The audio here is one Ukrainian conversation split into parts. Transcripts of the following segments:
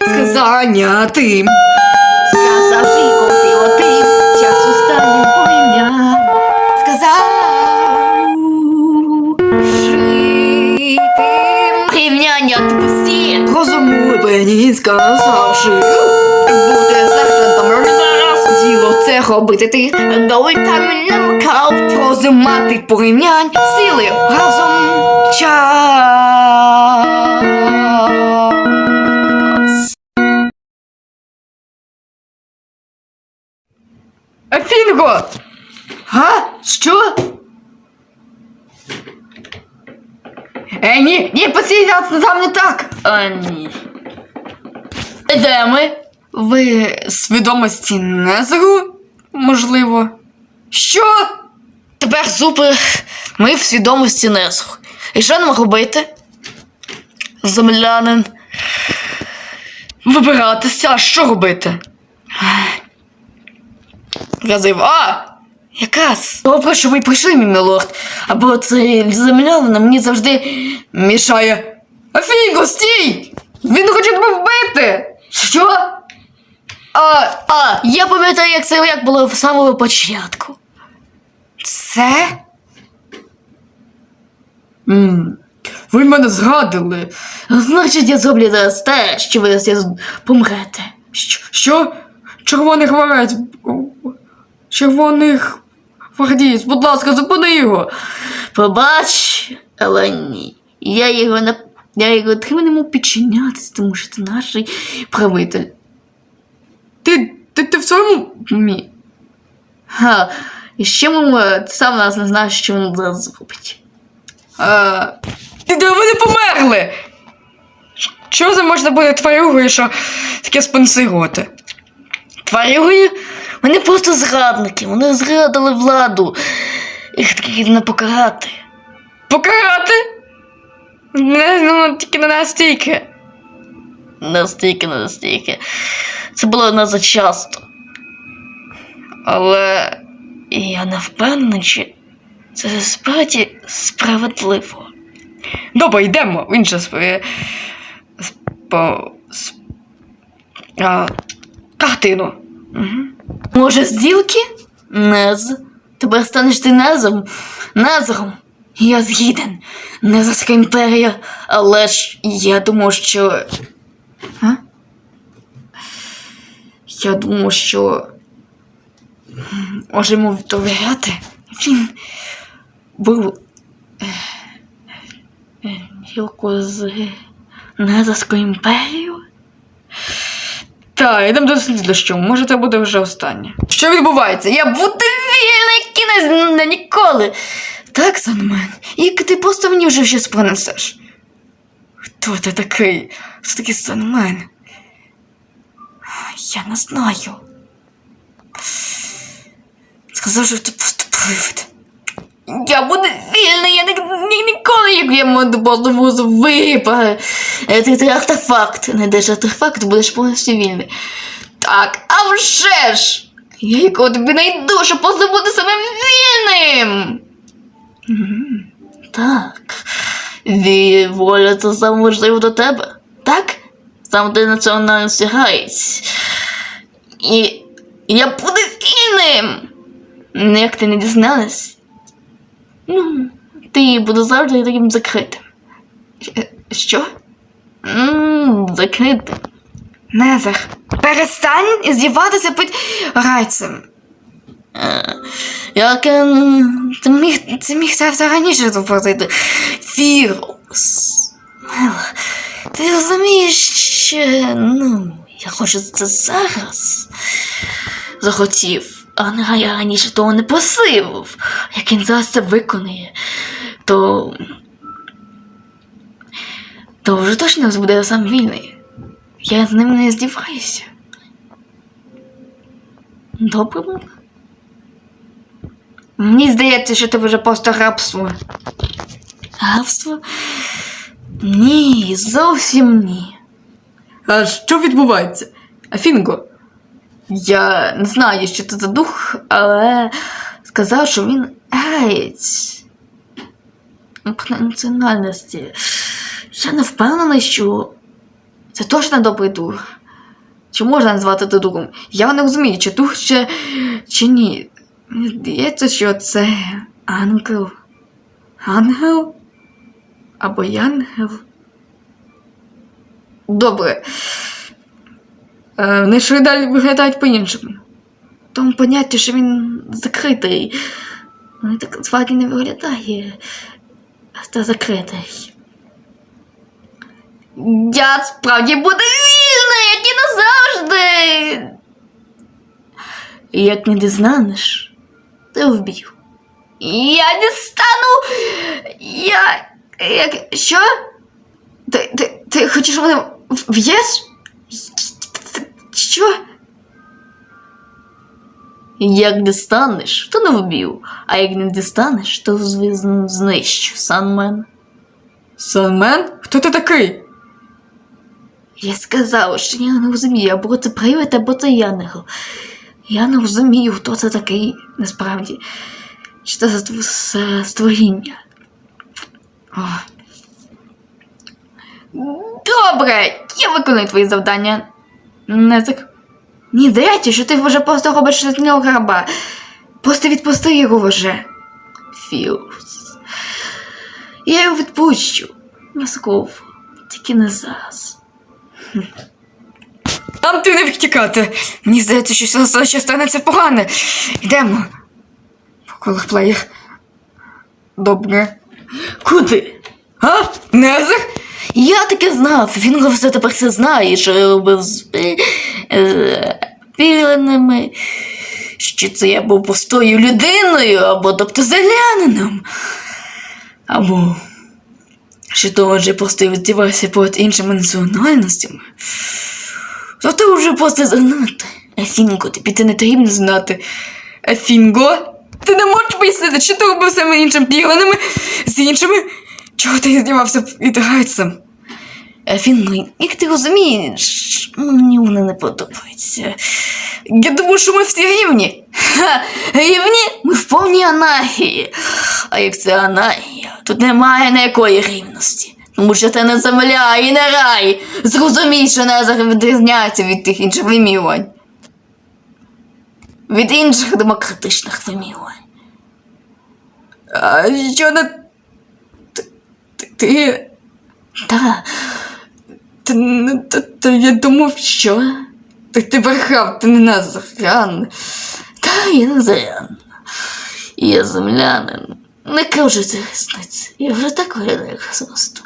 Сказання тим. Сказав Жіко ти отим. Час останнім порівнянь. Сказав. Житим. Порівняння тупості. Розумлені сказавши. Бути сержантом зараз. Діло це робити ти. Дали там намикав. Розумати порівнянь. Сили разом. Афінго! Га? Що? Е, ні, ні, постій, там не так. А ні. Де ми? Ви свідомості Незеру? Можливо. Що? Тепер супер. Ми в свідомості Незру. І що нам робити? Землянин. Вибиратися, а що робити? Газив, а! Якраз. Добре, що ви прийшли, мій мілорд. Або цей землянин мені завжди мішає. Афіго, стій! Він хоче тебе вбити! Що? А, а, я пам'ятаю, як це як було в самому початку. Це? М, Ви мене зрадили. Значить, я зроблю зараз те, що ви зараз помрете. Що? що? Червоних варець. Червоних гвардієць, будь ласка, зупини його. Пробач, але ні. Я його не. Я його не підчинятися, тому що це наш правитель. Ти, ти, ти в своєму умі. Ха. І ще ми сам нас не знає, що він зараз зробить. А, ти де ви померли? Що це можна буде тварюгою, що таке спонсирувати? Тварюги? Вони просто зрадники, вони зрадили владу. Їх не покарати. Покарати? Не, ну, тільки не настільки. Настільки, не настільки. Це було не зачасто. Але я не впевнений, чи це справді справедливо. Добре, йдемо в інше своє. Спо... с- А, картину. Угу. Може, зділки? Нез. Тепер станеш ти незом. Незером. Я згіден. Незерська імперія. Але ж я думав, що. А? Я думав, що. м, Може йому довіряти. Він був. е, е, з Незерською імперією? Так, йдемо до слідчого. Може, це буде вже останнє. Що відбувається? Я Бути вільний кінець на ніколи. Так, Санмен, як ти просто мені вже щось принесеш. Хто ти такий? Хто такий Санмен? Я не знаю. Сказав, що ти просто привид. Я буду вільний, я ні, ні, ніколи, як я можу просто буду випа. Ти, ти артефакт. Не йдеш артефакт, будеш повністю вільний. Так, а вже ж! Я якого тобі найду, щоб просто бути самим вільним. Так. Ві, воля це саме важливо до тебе. Так? Сам ти національно сягаєць. І я буду вільним. Ну, Як ти не дізналась? Ну, ти буду завжди таким закритим. Е, Що? М, Закритим. Незер. Перестань здіватися під райцем. Е, Як ти міг, Ти міг це все раніше заплатити. Фірус. Ти розумієш, що ну, я хочу це зараз захотів, а не я раніше того не просив. Як він зараз це виконує, то. То вже точно буде сам вільний. Я з ним не здіваюся. Добре було. Мені здається, що ти вже просто рабство. Рабство? Ні, зовсім ні. А що відбувається? Афінго? Я не знаю, що це за дух, але сказав, що він геєць. По національності. Я не впевнений, що це точно добрий дух. Чи можна назвати це духом? Я не розумію, чи дух ще чи ні. Здається, що це ангел. Ангел? Або янгел? Добре. Е, Вони ж далі виглядають по-іншому. Тому понятті, що він закритий. Вони так зваки не виглядає. Та закритий. Я справді буду вільна, як і назавжди. Як не дізнанеш, ти вб'ю. Я дістану. Я. Як. Що? Ти, ти, ти хочеш мене в- в'єш? Що? Як дістанеш, то не вб'ю, а як не дістанеш, то знищу, Санмен. Санмен? Хто ти такий? Я сказала, що я не розумію, або це привид, або це янгел. Я не розумію, хто це такий насправді. Що це за ство- створіння. О. Добре, я виконую твої завдання. Не так. Ні, здається, що ти вже просто робиш з нього граба. Просто відпусти його вже. Філс. Я його відпущу. Насков. Тільки не зараз. Там ти не втікати. Мені здається, що все ще станеться погане. Йдемо. Колах плеєр. Добре. Куди? А? Незер? Я таки знав. Він все тепер все знає, що я робив з е, піленими. Що це я був простою людиною, або тобто селянином. Або що то вже просто віддівався перед іншими національностями. То ти вже просто занадто. Ефінго, тобі це не потрібно знати. Ефінго? Ти не можеш пояснити, що ти робив з цими іншими з іншими? Чого ти здівався від гайцем? Ефінго, як ти розумієш, мені вони не подобаються. Я думаю, що ми всі рівні. Ха, рівні? Ми в повній анархії. А як це анархія, тут немає ніякої рівності. Тому що це не земля і не рай. Зрозумій, що Незер відрізняється від тих інших вимірювань. Від інших демократичних вимірювань. А що не. Ти. Та. Не- та, та я думав, що? Ти, ти брехав, ти не Назарян. Та я Назарян. Я землянин. Не кажу це різниці. Я вже так виглядаю просто.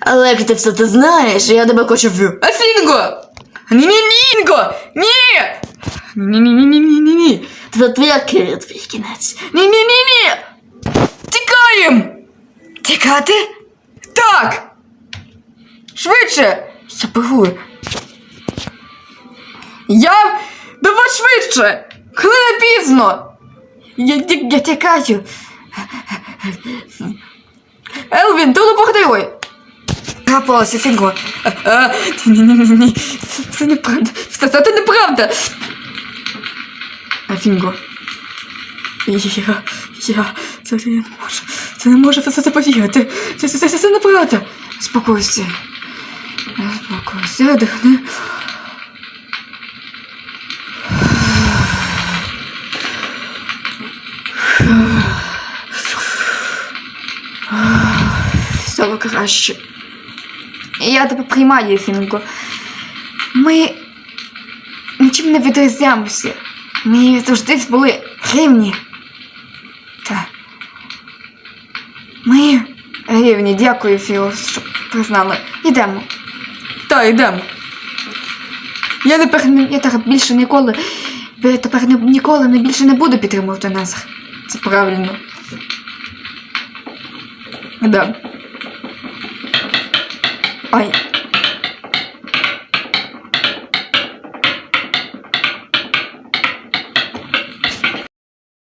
Але як ти все це знаєш, я тебе хочу вбив. Афінго! Ні-ні-нінго! Ні! Ні-ні-ні-ні-ні-ні. Це твоя киря, твій кінець. Ні-ні-ні-ні! Тікаєм! Тікати? Так! Швидше! Я бегу. Я... Давай швидше! Коли пізно! Я, я, я тікаю. Елвін, телепортируй! Трапилося, Фінго. Ні-ні-ні-ні. Це, це неправда. Це, це неправда. А, Фінго. Я, я, це не може. Це не може це повірити. Це, це, це, це неправда. Спокойся. Спокойся, дихни. Краще. Я тебе приймаю, Фінго. Ми нічим не відрізняємося. Ми завжди були рівні. Так. Ми рівні, дякую, Філос, що признали. Йдемо. Так, йдемо. Я тепер, не- я так більше ніколи. Я тепер не, ніколи не більше не буду підтримувати нас. Це правильно. Да. 可以